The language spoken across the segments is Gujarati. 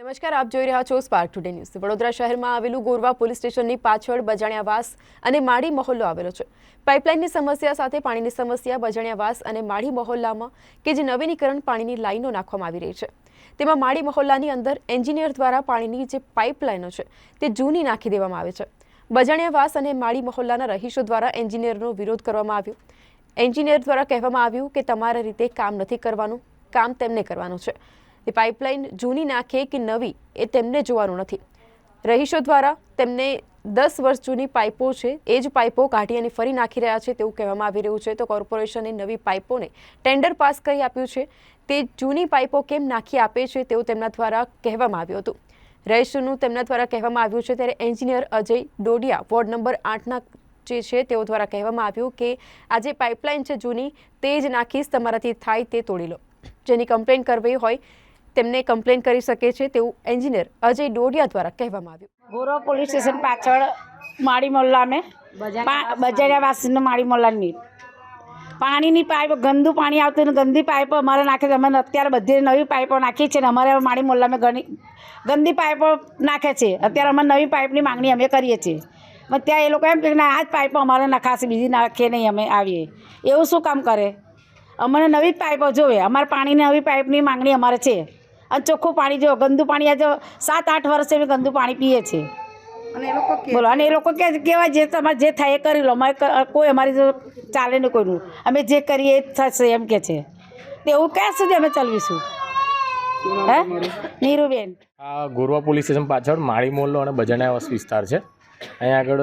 નમસ્કાર, આપ જોઈ રહ્યા છો સ્પાર્ક ટુડે ન્યૂઝ વડોદરા શહેરમાં આવેલું ગોરવા પોલીસ સ્ટેશનની પાછળ બજાણિયાવાસ અને માળી મહોલ્લો આવેલો છે. પાઇપલાઇનની સમસ્યા સાથે પાણીની સમસ્યા, બજાણિયાવાસ અને માળી મહોલ્લામાં કે જે નવીનીકરણ પાણીની લાઈનો નાખવામાં આવી રહી છે. તેમાં માળી મહોલ્લાની અંદર એન્જિનિયર દ્વારા પાણીની જે પાઇપલાઇનો છે તે જૂની નાખી દેવામાં આવે છે. બજાણિયાવાસ અને માળી મહોલ્લાના રહીશો દ્વારા એન્જિનિયરનો વિરોધ કરવામાં આવ્યો. એન્જિનિયર દ્વારા કહેવામાં આવ્યું કે તમારા રીતે કામ નથી કરવાનું, કામ તેમને કરવાનું છે. તે પાઇપલાઇન જૂની નાખે કે નવી એ તેમને જોવાનું નથી. રહીશો દ્વારા તેમને દસ વર્ષ જૂની પાઇપો છે, એ જ પાઇપો કાઢી અને ફરી નાખી રહ્યા છે તેવું કહેવામાં આવી રહ્યું છે. તો કોર્પોરેશને નવી પાઇપોને ટેન્ડર પાસ કરી આપ્યું છે. તે જૂની પાઇપો કેમ નાખી આપે છે તેવું તેમના દ્વારા કહેવામાં આવ્યું હતું. રહીશોનું તેમના દ્વારા કહેવામાં આવ્યું છે ત્યારે engineer Ajay Dodiya ward number આઠના જે છે તેઓ દ્વારા કહેવામાં આવ્યું કે આ જે પાઇપલાઇન છે જૂની, તે જ નાખીશ, તમારાથી થાય તે તોડી લો. જેની કમ્પ્લેન કરવી હોય તેમને કમ્પ્લેન કરી શકે છે તેવું એન્જિનિયર અજય ડોડિયા દ્વારા કહેવામાં આવ્યું. ગોરવ પોલીસ સ્ટેશન પાછળ માળી મોલ્લા મેં માળી મોલ્લાની પાણીની પાઇપ ગંદુ પાણી આવતું ને ગંદી પાઇપો અમારે નાખે છે. અમે અત્યારે બધી નવી પાઇપો નાખી છે ને અમારે માળી મોલ્લામાં ઘણી ગંદી પાઇપો નાખે છે. અત્યારે અમે નવી પાઇપની માંગણી અમે કરીએ છીએ. પણ ત્યાં એ લોકો એમ કે ના આ જ પાઇપો અમારે નખાશે બીજી નાખીએ નહીં અમે આવીએ. એવું શું કામ કરે? અમને નવી જ પાઇપો જોવે. અમારે પાણીની નવી પાઇપની માંગણી અમારે છે. અને ચોખ્ખું પાણી જો ગંદુ પાણી આજે સાત આઠ વર્ષે અમે ગંદુ પાણી પીએ છીએ. બોલો અને એ લોકો કે કેવા જે તમારે જે થાય એ કરી લો. અમારે કોઈ અમારી ચાલે નહીં કોઈનું. અમે જે કરીએ એ થશે એમ કે છે. તો એવું ક્યાં સુધી અમે ચલવીશું? હે? નીરુબેન. આ ગોરવા પોલીસ સ્ટેશન પાછળ માળી મોલ્લો અને બજાણાવાસ વિસ્તાર છે. અહીંયા આગળ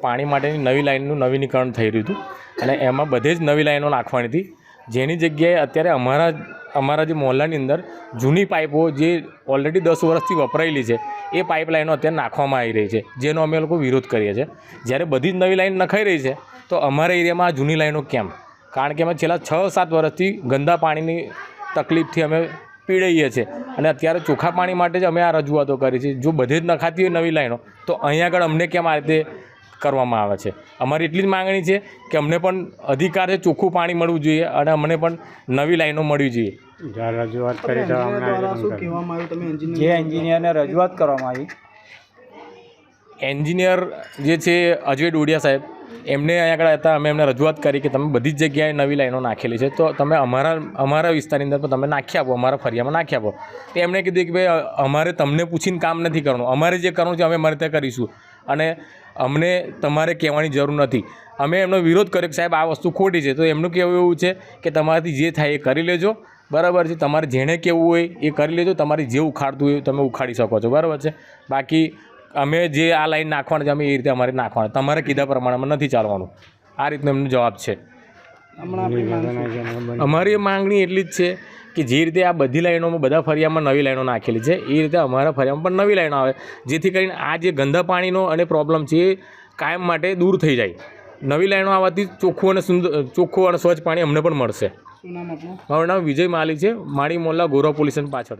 પાણી માટેની નવી લાઇનનું નવીનીકરણ થઈ રહ્યું હતું. અને એમાં બધે જ નવી લાઈનો નાખવાની હતી. જેની જગ્યાએ અત્યારે અમારા અમારા જે મોહલ્લાની અંદર જૂની પાઇપો જે ઓલરેડી દસ વર્ષથી વપરાયેલી છે, એ પાઇપ લાઈનો અત્યારે નાખવામાં આવી રહી છે, જેનો અમે લોકો વિરોધ કરીએ છીએ. જ્યારે બધી જ નવી લાઈન નખાઈ રહી છે, તો અમારા એરિયામાં આ જૂની લાઈનો કેમ? કારણ કે અમે છેલ્લા છ સાત વર્ષથી ગંદા પાણીની તકલીફથી અમે પીડાઈએ છીએ અને અત્યારે ચોખ્ખા પાણી માટે જ અમે આ રજૂઆતો કરી છે. જો બધે જ નખાતી હોય નવી લાઈનો તો અહીંયા આગળ અમને કેમ આ રીતે કરવામાં આવે છે. અમારી એટલી જ માગણી છે કે અમને પણ અધિકાર છે ચોખ્ખું પાણી મળવું જોઈએ અને અમને પણ નવી લાઈનો મળવી જોઈએ. રજૂઆત કરી જે એન્જિનિયરને રજૂઆત કરવામાં આવી. એન્જિનિયર જે છે અજય ડોડિયા સાહેબ એમને અહીંયા આગળ હતા અમે એમને રજૂઆત કરી કે તમે બધી જ જગ્યાએ નવી લાઈનો નાખેલી છે. તો તમે અમારા અમારા વિસ્તારની અંદર પણ તમે નાખી આપો અમારા ફરિયામાં નાખી આપો. તો એમણે કીધું કે ભાઈ અમારે તમને પૂછીને કામ નથી કરવાનું. અમારે જે કરવાનું છે અમે અમારે ત્યાં કરીશું. અને અમને તમારે કહેવાની જરૂર નથી. અમે એમનો વિરોધ કર્યો કે સાહેબ આ વસ્તુ ખોટી છે. તો એમનું કહેવું એવું છે કે તમારાથી જે થાય એ કરી લેજો. બરાબર છે? તમારે જેણે કહેવું હોય એ કરી લેજો. તમારે જે ઉખાડતું હોય તમે ઉખાડી શકો છો. બરાબર છે? બાકી અમે જે આ લાઈન નાખવાના છે, અમે એ રીતે અમારે નાખવાના. તમારે કીધા પ્રમાણે નથી ચાલવાનું. આ રીતનો એમનો જવાબ છે. અમારી માંગણી એટલી જ છે કે જે રીતે આ બધી લાઈનોમાં બધા ફરિયામાં નવી લાઈનો નાખેલી છે એ રીતે અમારા ફરિયામાં પણ નવી લાઈનો આવે જેથી કરીને આ જે ગંદા પાણીનો અને પ્રોબ્લેમ છે એ કાયમ માટે દૂર થઈ જાય. નવી લાઈનો આવવાથી ચોખ્ખું અને સુંદર ચોખ્ખું અને સ્વચ્છ પાણી અમને પણ મળશે. મારું નામ વિજય માલી છે માળી મોલ્લા ગોરવ પોલીસ પાછળ.